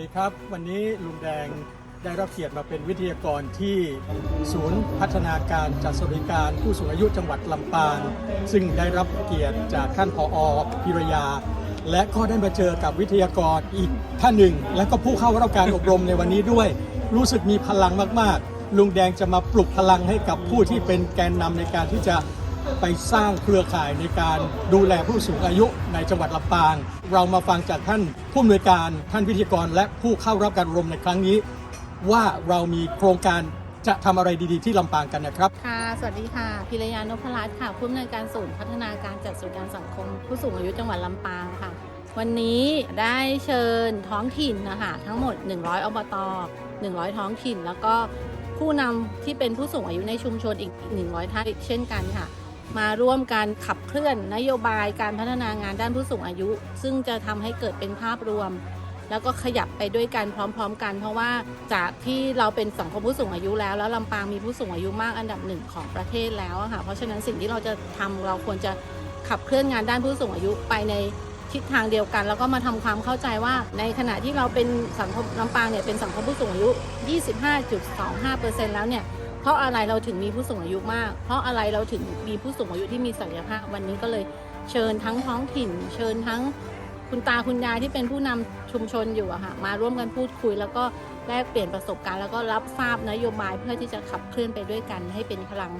ดีครับ วันนี้ลุงแดงได้รับเกียรติมาเป็นวิทยากรที่ศูนย์พัฒนาการจัดสวัสดิการผู้สูงอายุจังหวัดลำปางซึ่งได้รับเกียรติจากท่านผอพิรยา และก็ได้มาเจอกับวิทยากรอีกท่านหนึ่ง และก็ผู้เข้ารับการอบรมในวันนี้ด้วย รู้สึกมีพลังมากๆ ลุงแดงจะมาปลุกพลังให้กับผู้ที่เป็นแกนนำในการที่จะ ไปสร้างเครือข่ายในการดูแลผู้สูงอายุในจังหวัดลำปาง เรามาฟังจากท่านผู้อำนวยการท่านวิทยากรและผู้เข้ารับการอบรมในครั้งนี้ ว่าเรามีโครงการจะทำอะไรดีๆ ที่ลำปางกันนะครับ ค่ะ สวัสดีค่ะ พิรยานพรัตน์ค่ะ ผู้อำนวยการศูนย์พัฒนาการจัดสวัสดิการสังคม ผู้สูงอายุจังหวัดลำปางค่ะ วันนี้ได้เชิญท้องถิ่นนะคะทั้งหมด 100 อบต 100 ท้องถิ่น แล้วก็ผู้นำที่เป็นผู้สูงอายุในชุมชนอีก 100 ท่านอีกเช่นกันค่ะ มาร่วมกันขับเคลื่อนนโยบายการพัฒนางานด้านผู้สูงอายุ ซึ่งจะทำให้เกิดเป็นภาพรวม แล้วก็ขยับไปด้วยกันพร้อม ๆ กัน เพราะว่าจากที่เราเป็นสังคมผู้สูงอายุแล้ว แล้วลำปางมีผู้สูงอายุมากอันดับหนึ่งของประเทศแล้วค่ะเพราะฉะนั้นสิ่งที่เราจะทำเราควรจะขับเคลื่อนงานด้านผู้สูงอายุไปในทิศทางเดียวกันแล้วก็มาทำความเข้าใจว่า ในขณะที่เราเป็นสังคมลำปางเนี่ยเป็นสังคมผู้สูงอายุ 25.25%แล้วเนี่ย เพราะอะไรเราถึงมีผู้สูงอายุมาก เพราะอะไรเราถึงมีผู้สูงอายุที่มีศักยภาพ วันนี้ก็เลยเชิญทั้งท้องถิ่น เชิญทั้งคุณตาคุณยายที่เป็นผู้นำชุมชนอยู่อะค่ะมาร่วมกันพูดคุย แล้วก็แลกเปลี่ยนประสบการณ์ แล้วก็รับทราบนโยบายเพื่อที่จะขับเคลื่อนไปด้วยกัน ให้เป็นพลัง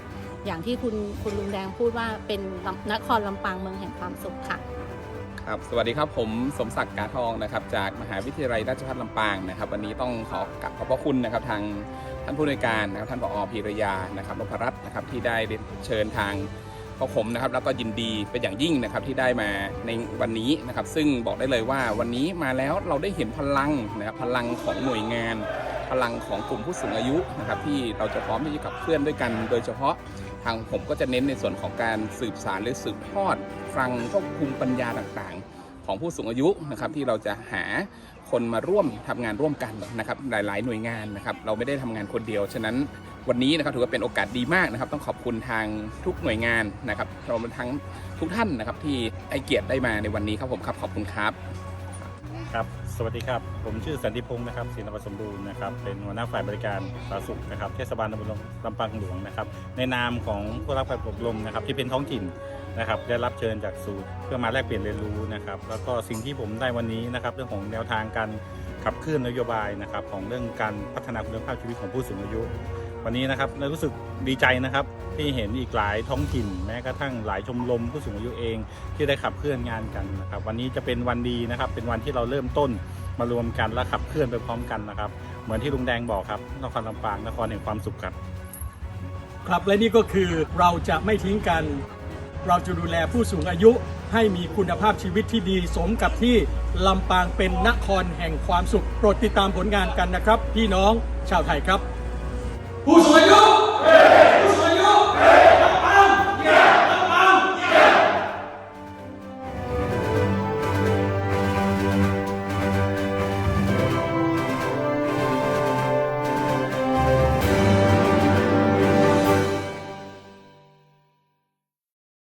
อย่างที่คุณคุณลุงแดงพูดว่าเป็นนครลำปางเมืองแห่งความสุขค่ะครับสวัสดีครับผมสมศักดิ์กาทองนะครับจากมหาวิทยาลัยราชภัฏลำปางนะครับ วันนี้ต้องขอกราบขอบพระคุณนะครับทางานผู้ในวยการนะครับท่านผอพีรยานะครับนพรัตน์นะครับที่ได้เชิญทางพวกผมนะครับแล้วก็ยินดีเป็นอย่างยิ่งนะครับที่ได้มาในวันนี้นะครับ ซึ่งบอกได้เลยว่าวันนี้มาแล้วเราได้เห็นพลังนะครับพลังของหน่วยงาน พลังของกลุ่มผู้สูงอายุนะครับที่เราจะพร้อมที่จะขับเคลื่อนด้วยกัน โดยเฉพาะทางผมก็จะเน้นในส่วนของการสืบสารหรือสืบทอดฟังพวกภูมิปัญญาต่างๆ ของผู้สูงอายุนะครับที่เราจะหาคนมาร่วมทำงานร่วมกันนะครับหลาย ๆ หน่วยงานนะครับเราไม่ได้ทำงานคนเดียว ฉะนั้นวันนี้นะครับถือว่าเป็นโอกาสดีมากนะครับ ต้องขอบคุณทางทุกหน่วยงานนะครับรวมทั้งทุกท่านนะครับที่ให้เกียรติได้มาในวันนี้ครับผมครับขอบคุณครับครับ สวัสดีครับ ผมชื่อสันติพงศ์นะครับศิลปสมบูรณ์นะครับ เป็นหัวหน้าฝ่ายบริการสาธารณสุขนะครับ เทศบาลตำบลลำปางหลวงนะครับ ในนามของผู้รับการอบรมนะครับที่เป็นท้องถิ่น นะครับได้รับเชิญจากศูนย์เพื่อมาแลกเปลี่ยนเรียนรู้นะครับ แล้วก็สิ่งที่ผมได้วันนี้นะครับ เรื่องของแนวทางการขับเคลื่อนนโยบายนะครับ ของเรื่องการพัฒนาคุณภาพชีวิตของผู้สูงอายุ วันนี้นะครับเรารู้สึกดีใจนะครับ ที่เห็นอีกหลายท้องถิ่นแม้กระทั่งหลายชมรมผู้สูงอายุเอง ที่ได้ขับเคลื่อนงานกันนะครับ วันนี้จะเป็นวันดีนะครับ เป็นวันที่เราเริ่มต้นมารวมกันและขับเคลื่อนไปพร้อมกันนะครับ เหมือนที่ลุงแดงบอกครับนครลำปางนครแห่งความสุขครับ ครับและนี่ก็คือเราจะไม่ทิ้งกัน เราจะดูแลผู้สูงอายุให้มีคุณภาพชีวิตที่ดี สมกับที่ลำปางเป็นนครแห่งความสุข โปรดติดตามผลงานกันนะครับ พี่น้องชาวไทยครับ ผู้สูงอายุ